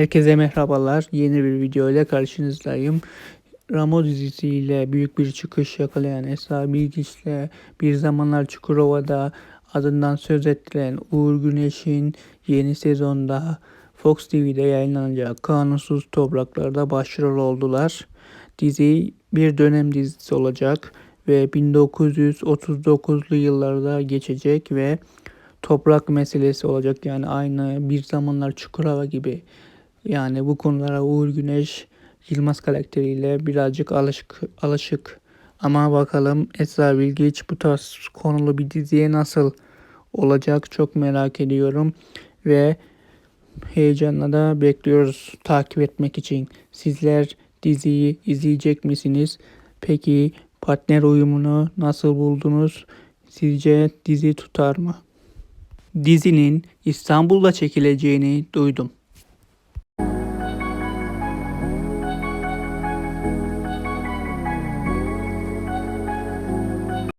Herkese merhabalar. Yeni bir video ile karşınızdayım. Ramo dizisiyle büyük bir çıkış yakalayan Esra Bilgiç'le bir zamanlar Çukurova'da adından söz ettiren Uğur Güneş'in yeni sezonda Fox TV'de yayınlanacak Kanunsuz Topraklar'da başrol oldular. Dizi bir dönem dizisi olacak ve 1939'lu yıllarda geçecek ve toprak meselesi olacak. Yani aynı bir zamanlar Çukurova gibi. Yani bu konulara Uğur Güneş Yılmaz karakteriyle birazcık alışık, alışık. Ama bakalım Esra Bilgiç bu tarz konulu bir diziye nasıl olacak çok merak ediyorum. Ve heyecanla da bekliyoruz takip etmek için. Sizler diziyi izleyecek misiniz? Peki partner uyumunu nasıl buldunuz? Sizce dizi tutar mı? Dizinin İstanbul'da çekileceğini duydum.